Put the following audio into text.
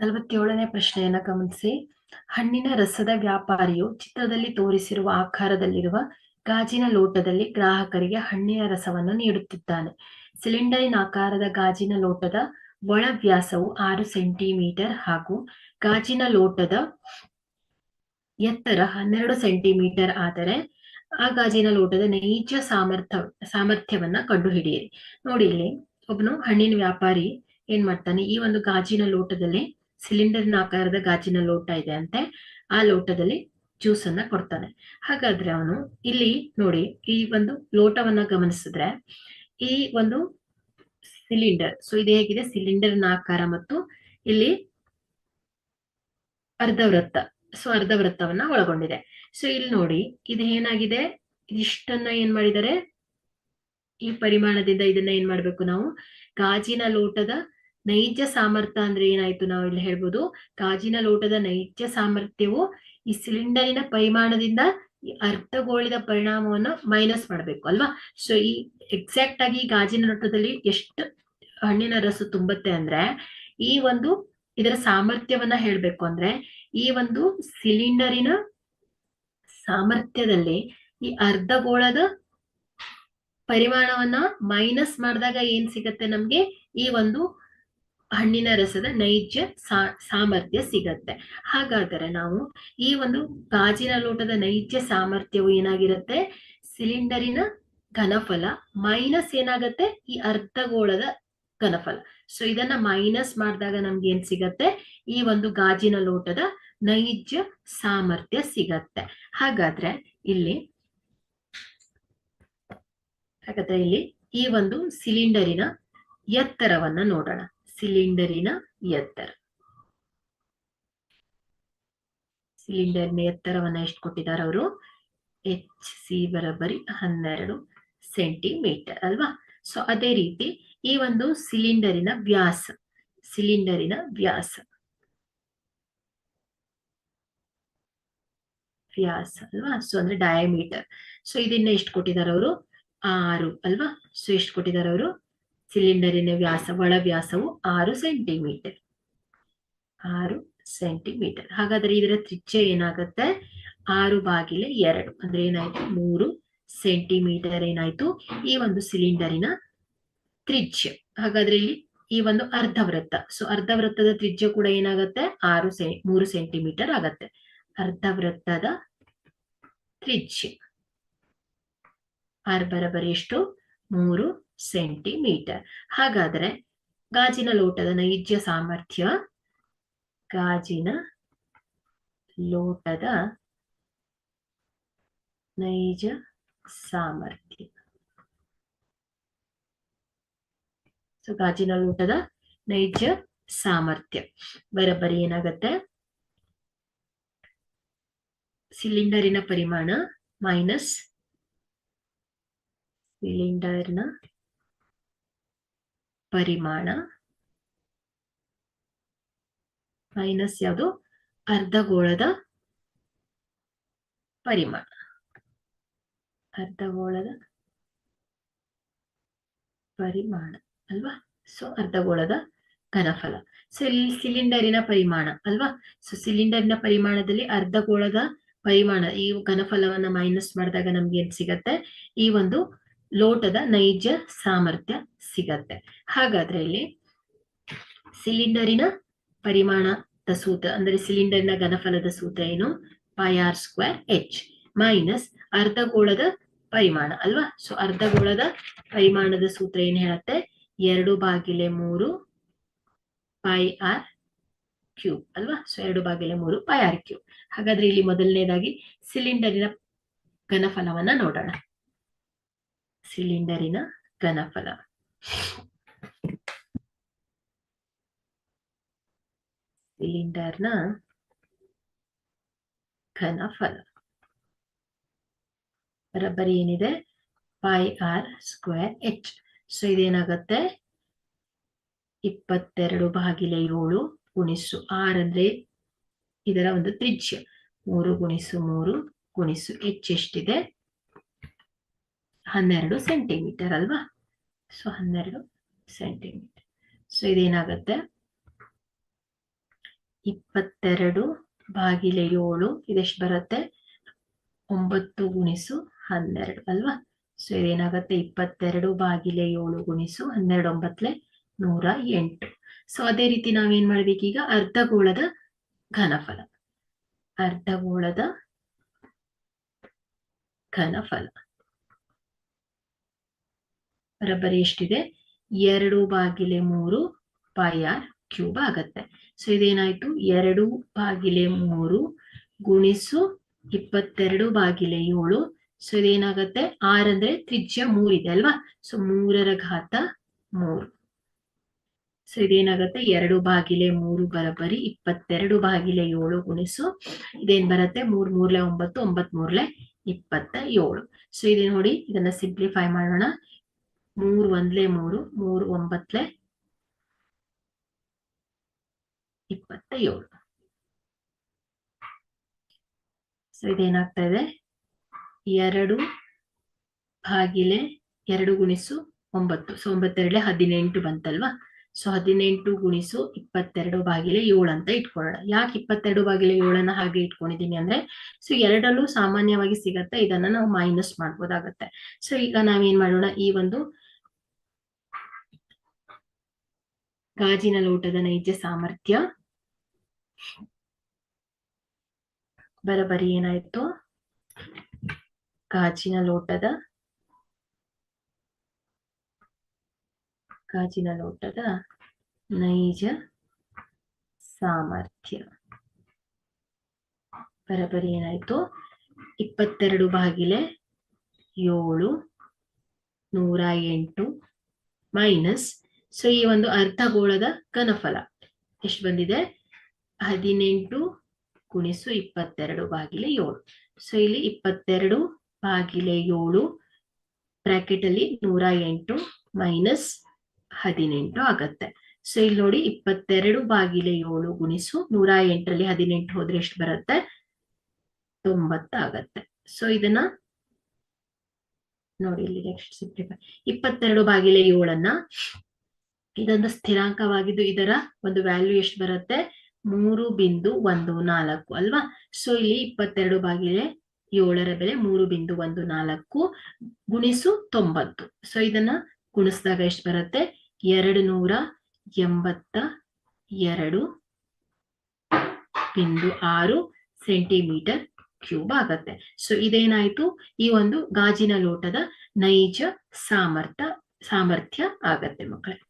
ನಲವತ್ತೇಳನೇ ಪ್ರಶ್ನೆಯನ್ನ ಗಮನಿಸಿ. ಹಣ್ಣಿನ ರಸದ ವ್ಯಾಪಾರಿಯು ಚಿತ್ರದಲ್ಲಿ ತೋರಿಸಿರುವ ಆಕಾರದಲ್ಲಿರುವ ಗಾಜಿನ ಲೋಟದಲ್ಲಿ ಗ್ರಾಹಕರಿಗೆ ಹಣ್ಣಿನ ರಸವನ್ನು ನೀಡುತ್ತಿದ್ದಾನೆ. ಸಿಲಿಂಡರಿನ ಆಕಾರದ ಗಾಜಿನ ಲೋಟದ ಒಳ ವ್ಯಾಸವು ಆರು ಸೆಂಟಿಮೀಟರ್ ಹಾಗೂ ಗಾಜಿನ ಲೋಟದ ಎತ್ತರ ಹನ್ನೆರಡು ಸೆಂಟಿಮೀಟರ್ ಆದರೆ ಆ ಗಾಜಿನ ಲೋಟದ ನೈಜ ಸಾಮರ್ಥ್ಯ, ಸಾಮರ್ಥ್ಯವನ್ನ ಕಂಡುಹಿಡಿಯಿರಿ. ನೋಡಿ ಇಲ್ಲಿ ಒಬ್ಬನು ಹಣ್ಣಿನ ವ್ಯಾಪಾರಿ ಏನ್ ಮಾಡ್ತಾನೆ, ಈ ಒಂದು ಗಾಜಿನ ಲೋಟದಲ್ಲಿ ಸಿಲಿಂಡರ್ನ ಆಕಾರದ ಗಾಜಿನ ಲೋಟ ಇದೆ ಅಂತೆ, ಆ ಲೋಟದಲ್ಲಿ ಜ್ಯೂಸ್ ಅನ್ನ ಕೊಡ್ತಾನೆ. ಹಾಗಾದ್ರೆ ಅವನು ಇಲ್ಲಿ ನೋಡಿ, ಈ ಒಂದು ಲೋಟವನ್ನ ಗಮನಿಸಿದ್ರೆ, ಈ ಒಂದು ಸಿಲಿಂಡರ್ ಸೊ ಇದು ಹೇಗಿದೆ? ಸಿಲಿಂಡರ್ನ ಆಕಾರ ಮತ್ತು ಇಲ್ಲಿ ಅರ್ಧವೃತ್ತ ಸೊ ಅರ್ಧವೃತ್ತವನ್ನ ಒಳಗೊಂಡಿದೆ. ಸೊ ಇಲ್ಲಿ ನೋಡಿ, ಇದು ಏನಾಗಿದೆ? ಇದಿಷ್ಟನ್ನ ಏನ್ ಮಾಡಿದರೆ ಈ ಪರಿಮಾಣದಿಂದ ಇದನ್ನ ಏನ್ ಮಾಡ್ಬೇಕು ನಾವು? ಗಾಜಿನ ಲೋಟದ ನೈಜ ಸಾಮರ್ಥ್ಯ ಅಂದ್ರೆ ಏನಾಯ್ತು ನಾವು ಇಲ್ಲಿ ಹೇಳ್ಬೋದು? ಗಾಜಿನ ಲೋಟದ ನೈಜ ಸಾಮರ್ಥ್ಯವು ಈ ಸಿಲಿಂಡರಿನ ಪರಿಮಾಣದಿಂದ ಈ ಅರ್ಧಗೋಳಿದ ಪರಿಣಾಮವನ್ನು ಮೈನಸ್ ಮಾಡ್ಬೇಕು ಅಲ್ವಾ? ಸೊ ಈ ಎಕ್ಸಾಕ್ಟ್ ಆಗಿ ಗಾಜಿನ ಲೋಟದಲ್ಲಿ ಎಷ್ಟು ಹಣ್ಣಿನ ರಸ ತುಂಬುತ್ತೆ ಅಂದ್ರೆ, ಈ ಒಂದು ಇದರ ಸಾಮರ್ಥ್ಯವನ್ನ ಹೇಳ್ಬೇಕು ಅಂದ್ರೆ, ಈ ಒಂದು ಸಿಲಿಂಡರಿನ ಸಾಮರ್ಥ್ಯದಲ್ಲಿ ಈ ಅರ್ಧಗೋಳದ ಪರಿಮಾಣವನ್ನ ಮೈನಸ್ ಮಾಡಿದಾಗ ಏನ್ ಸಿಗತ್ತೆ ನಮ್ಗೆ? ಈ ಒಂದು ಹಣ್ಣಿನ ರಸದ ನೈಜ ಸಾಮರ್ಥ್ಯ ಸಿಗತ್ತೆ. ಹಾಗಾದರೆ ನಾವು ಈ ಒಂದು ಗಾಜಿನ ಲೋಟದ ನೈಜ ಸಾಮರ್ಥ್ಯವು ಏನಾಗಿರುತ್ತೆ? ಸಿಲಿಂಡರಿನ ಘನಫಲ ಮೈನಸ್ ಏನಾಗತ್ತೆ? ಈ ಅರ್ಧಗೋಳದ ಘನಫಲ. ಸೊ ಇದನ್ನ ಮೈನಸ್ ಮಾಡಿದಾಗ ನಮ್ಗೆ ಏನ್ ಸಿಗತ್ತೆ? ಈ ಒಂದು ಗಾಜಿನ ಲೋಟದ ನೈಜ ಸಾಮರ್ಥ್ಯ ಸಿಗತ್ತೆ. ಹಾಗಾದ್ರೆ ಇಲ್ಲಿ ಹಾಗಾದ್ರೆ ಇಲ್ಲಿ ಈ ಒಂದು ಸಿಲಿಂಡರಿನ ಎತ್ತರವನ್ನ ನೋಡೋಣ. ಸಿಲಿಂಡರಿನ ಎತ್ತರ. ಸಿಲಿಂಡರ್ನ ಎತ್ತರವನ್ನ ಎಷ್ಟು ಕೊಟ್ಟಿದ್ದಾರೆ ಅವರು? ಎಚ್ ಸಿ ಬರಬರಿ ಹನ್ನೆರಡು ಸೆಂಟಿಮೀಟರ್ ಅಲ್ವಾ? ಸೊ ಅದೇ ರೀತಿ ಈ ಒಂದು ಸಿಲಿಂಡರಿನ ವ್ಯಾಸ ಸಿಲಿಂಡರಿನ ವ್ಯಾಸ. ವ್ಯಾಸ ಅಲ್ವಾ? ಸೊ ಅಂದ್ರೆ ಡಯಾಮೀಟರ್ ಸೊ ಇದನ್ನ ಎಷ್ಟು ಕೊಟ್ಟಿದ್ದಾರೆ ಅವರು? ಆರು ಅಲ್ವಾ? ಸೊ ಎಷ್ಟು ಕೊಟ್ಟಿದ್ದಾರೆ ಅವರು? ಸಿಲಿಂಡರಿನ ವ್ಯಾಸ, ಒಳ ವ್ಯಾಸವು ಆರು ಸೆಂಟಿಮೀಟರ್. ಆರು ಸೆಂಟಿಮೀಟರ್. ಹಾಗಾದ್ರೆ ಇದರ ತ್ರಿಜ್ಯ ಏನಾಗುತ್ತೆ? ಆರು ಬಾಗಿಲೆ ಎರಡು. ಅಂದ್ರೆ ಏನಾಯ್ತು? ಮೂರು ಸೆಂಟಿಮೀಟರ್ ಏನಾಯ್ತು? ಈ ಒಂದು ಸಿಲಿಂಡರಿನ ತ್ರಿಜ್ಯ. ಹಾಗಾದ್ರೆ ಇಲ್ಲಿ ಈ ಒಂದು ಅರ್ಧವೃತ್ತ. ಸೊ ಅರ್ಧವೃತ್ತದ ತ್ರಿಜ್ಯ ಕೂಡ ಏನಾಗುತ್ತೆ? ಆರು ಸೆ, ಮೂರು ಸೆಂಟಿಮೀಟರ್ ಆಗತ್ತೆ. ಅರ್ಧವೃತ್ತದ ತ್ರಿಜ್ಯ. ಆರ್ ಬರಬರಿ ಎಷ್ಟು? ಮೂರು ಸೆಂಟಿಮೀಟರ್ ಹಾಗಾದ್ರೆ ಗಾಜಿನ ಲೋಟದ ನೈಜ ಸಾಮರ್ಥ್ಯ, ಗಾಜಿನ ಲೋಟದ ನೈಜ ಸಾಮರ್ಥ್ಯ. ಸೊ ಗಾಜಿನ ಲೋಟದ ನೈಜ ಸಾಮರ್ಥ್ಯ. ಬರಬರಿ ಏನಾಗತ್ತೆ? ಸಿಲಿಂಡರಿನ ಪರಿಮಾಣ ಮೈನಸ್ ಸಿಲಿಂಡರ್ನ ಪರಿಮಾಣ ಮೈನಸ್ ಯಾವುದು? ಅರ್ಧಗೋಳದ ಪರಿಮಾಣ. ಅರ್ಧಗೋಳದ ಪರಿಮಾಣ ಅಲ್ವಾ? ಸೊ ಅರ್ಧಗೋಳದ ಘನಫಲ. ಸೊ ಇಲ್ಲಿ ಸಿಲಿಂಡರಿನ ಪರಿಮಾಣ ಅಲ್ವಾ? ಸೊ ಸಿಲಿಂಡರಿನ ಪರಿಮಾಣದಲ್ಲಿ ಅರ್ಧಗೋಳದ ಪರಿಮಾಣ. ಈ ಘನಫಲವನ್ನ ಮೈನಸ್ ಮಾಡಿದಾಗ ನಮ್ಗೆ ಏನ್ ಸಿಗತ್ತೆ? ಈ ಒಂದು ಲೋಟದ ನೈಜ ಸಾಮರ್ಥ್ಯ ಸಿಗತ್ತೆ. ಹಾಗಾದ್ರೆ ಇಲ್ಲಿ ಸಿಲಿಂಡರಿನ ಪರಿಮಾಣದ ಸೂತ್ರ, ಅಂದ್ರೆ ಸಿಲಿಂಡರ್ನ ಘನಫಲದ ಸೂತ್ರ ಏನು? Pi R square H minus ಅರ್ಧಗೋಳದ ಪರಿಮಾಣ, ಅಲ್ವಾ? ಸೊ ಅರ್ಧಗೋಳದ ಪರಿಮಾಣದ ಸೂತ್ರ ಏನ್ ಹೇಳತ್ತೆ? ಎರಡು ಬಾಗಿಲೆ ಮೂರು ಪೈ ಆರ್ ಕ್ಯೂಬ್ ಅಲ್ವಾ? ಸೊ ಎರಡು ಬಾಗಿಲೆ ಮೂರು ಪೈ ಆರ್ ಕ್ಯೂಬ್ ಹಾಗಾದ್ರೆ ಇಲ್ಲಿ ಮೊದಲನೇದಾಗಿ ಸಿಲಿಂಡರಿನ ಘನಫಲವನ್ನ ನೋಡೋಣ. ಸಿಲಿಂಡರಿನ ಘನಫಲ. ಸಿಲಿಂಡರ್ನ ಘನಫಲ. ಬರಬ್ಬರಿ ಏನಿದೆ? Pi R square H so ಇದೇನಾಗತ್ತೆ? ಇಪ್ಪತ್ತೆರಡು ಬಾಗಿಲೆ ಏಳು ಗುಣಿಸು ಆರ್ ಅಂದ್ರೆ ಇದರ ಒಂದು ತ್ರಿಜ್ಯ. ಮೂರು ಗುಣಿಸು ಮೂರು ಗುಣಿಸು ಎಚ್ ಎಷ್ಟಿದೆ? ಹನ್ನೆರಡು ಸೆಂಟಿಮೀಟರ್ ಅಲ್ವಾ? ಸೊ ಹನ್ನೆರಡು ಸೆಂಟಿಮೀಟರ್. ಸೊ ಇದೇನಾಗತ್ತೆ? ಇಪ್ಪತ್ತೆರಡು ಬಾಗಿಲೆ ಏಳು, ಇದೆಷ್ಟು ಬರುತ್ತೆ? ಒಂಬತ್ತು ಗುಣಿಸು ಹನ್ನೆರಡು ಅಲ್ವಾ? ಸೊ ಇದೇನಾಗತ್ತೆ? ಇಪ್ಪತ್ತೆರಡು ಬಾಗಿಲೆ ಏಳು ಗುಣಿಸು ಹನ್ನೆರಡು ಒಂಬತ್ತಲೆ ನೂರ ಎಂಟು. ಸೊ ಅದೇ ರೀತಿ ನಾವೇನ್ ಮಾಡ್ಬೇಕೀಗ ಅರ್ಧಗೋಳದ ಘನಫಲ. ಅರ್ಧಗೋಳದ ಘನಫಲ. ಬರೋಬ್ಬರಿ ಎಷ್ಟಿದೆ? ಎರಡು ಬಾಗಿಲೆ ಮೂರು ಪೈ ಆರ್ ಕ್ಯೂಬ್ ಆಗತ್ತೆ. ಸೊ ಇದೇನಾಯ್ತು? ಎರಡು ಬಾಗಿಲೆ ಮೂರು ಗುಣಿಸು ಇಪ್ಪತ್ತೆರಡು ಬಾಗಿಲೆ ಏಳು. ಸೊ ಇದೇನಾಗತ್ತೆ? ಆರ್ ಅಂದ್ರೆ ತ್ರಿಜ್ಯ ಮೂರಿದೆ ಅಲ್ವಾ? ಸೊ ಮೂರರ ಘಾತ ಮೂರು. ಸೊ ಇದೇನಾಗತ್ತೆ? ಎರಡು ಬಾಗಿಲೆ ಮೂರು ಬರಬರಿ ಇಪ್ಪತ್ತೆರಡು ಬಾಗಿಲೆ ಏಳು ಗುಣಿಸು. ಇದೇನ್ ಬರತ್ತೆ? ಮೂರ್, ಮೂರ್ಲೆ ಒಂಬತ್ತು ಒಂಬತ್ ಮೂರ್ಲೆ ಇಪ್ಪತ್ತ ಏಳು. ಸೊ ಇದೇ ನೋಡಿ, ಇದನ್ನ ಸಿಂಪ್ಲಿಫೈ ಮಾಡೋಣ. ಮೂರ್ ಒಂದ್ಲೆ ಮೂರು ಮೂರು ಒಂಬತ್ಲೆ ಇಪ್ಪತ್ತ ಏಳು ಸೊ ಇದೇನಾಗ್ತಾ ಇದೆ? ಎರಡು ಭಾಗಿಲೆ ಎರಡು ಗುಣಿಸು ಒಂಬತ್ತು. ಸೊ ಒಂಬತ್ತೆರಡಲೆ ಹದಿನೆಂಟು ಬಂತಲ್ವಾ? ಸೊ ಹದಿನೆಂಟು ಗುಣಿಸು ಇಪ್ಪತ್ತೆರಡು ಬಾಗಿಲೆ ಏಳು ಅಂತ ಇಟ್ಕೊಳ್ಳೋಣ. ಯಾಕೆ ಇಪ್ಪತ್ತೆರಡು ಬಾಗಿಲೆ ಏಳನ್ನ ಹಾಗೆ ಇಟ್ಕೊಂಡಿದೀನಿ ಅಂದ್ರೆ ಸೊ ಎರಡಲ್ಲೂ ಸಾಮಾನ್ಯವಾಗಿ ಸಿಗತ್ತೆ, ಇದನ್ನ ನಾವು ಮೈನಸ್ ಮಾಡ್ಬೋದಾಗತ್ತೆ. ಸೊ ಈಗ ನಾವೇನ್ ಮಾಡೋಣ? ಈ ಒಂದು ಗಾಜಿನ ಲೋಟದ ನೈಜ ಸಾಮರ್ಥ್ಯ. ಬರಬರಿ ಏನಾಯ್ತು? ಗಾಜಿನ ಲೋಟದ ಗಾಜಿನ ಲೋಟದ ನೈಜ ಸಾಮರ್ಥ್ಯ. ಬರಬರಿ ಏನಾಯ್ತು? ಇಪ್ಪತ್ತೆರಡು ಬಾಗಿಲೆ ಏಳು ನೂರ ಎಂಟು ಮೈನಸ್ ಸೊ ಈ ಒಂದು ಅರ್ಧಗೋಳದ ಘನಫಲ ಎಷ್ಟು ಬಂದಿದೆ? ಹದಿನೆಂಟು ಗುಣಿಸು ಇಪ್ಪತ್ತೆರಡು ಬಾಗಿಲೆ ಏಳು. ಸೊ ಇಲ್ಲಿ ಇಪ್ಪತ್ತೆರಡು ಬಾಗಿಲೆ ಏಳು ಬ್ರಾಕೆಟ್ ಅಲ್ಲಿ ನೂರ ಎಂಟು ಮೈನಸ್ ಹದಿನೆಂಟು ಆಗತ್ತೆ. ಸೊ ಇಲ್ಲಿ ನೋಡಿ ಇಪ್ಪತ್ತೆರಡು ಬಾಗಿಲೆ ಏಳು ಗುಣಿಸು ನೂರ ಎಂಟರಲ್ಲಿ ಹದಿನೆಂಟು ಹೋದ್ರೆ ಎಷ್ಟು ಬರುತ್ತೆ? ತೊಂಬತ್ತು ಆಗತ್ತೆ. ಸೊ ಇದನ್ನ ನೋಡಿ ಇಲ್ಲಿ ನೆಕ್ಸ್ಟ್ ಸಿಂಪ್ಲಿಫೈ ಇಪ್ಪತ್ತೆರಡು ಬಾಗಿಲೆ ಏಳನ್ನ ಇದೊಂದು ಸ್ಥಿರಾಂಕವಾಗಿದ್ದು ಇದರ ಒಂದು ವ್ಯಾಲ್ಯೂ ಎಷ್ಟು ಬರುತ್ತೆ? ಮೂರು ಬಿಂದು ಒಂದು ನಾಲ್ಕು ಅಲ್ವಾ? ಸೊ ಇಲ್ಲಿ ಇಪ್ಪತ್ತೆರಡು ಬಾಗಿಲೆ ಏಳರ ಬೆಲೆ ಮೂರು ಬಿಂದು ಒಂದು ನಾಲ್ಕು ಗುಣಿಸು ತೊಂಬತ್ತು. ಸೊ ಇದನ್ನ ಗುಣಿಸಿದಾಗ ಎಷ್ಟು ಬರುತ್ತೆ? ಎರಡು ನೂರ ಎಂಬತ್ತ ಎರಡು ಬಿಂದು ಆರು ಸೆಂಟಿಮೀಟರ್ ಕ್ಯೂಬ್ ಆಗತ್ತೆ. ಸೊ ಇದೇನಾಯ್ತು? ಈ ಒಂದು ಗಾಜಿನ ಲೋಟದ ನೈಜ ಸಾಮರ್ಥ್ಯ ಸಾಮರ್ಥ್ಯ ಆಗತ್ತೆ ಮಕ್ಕಳೇ.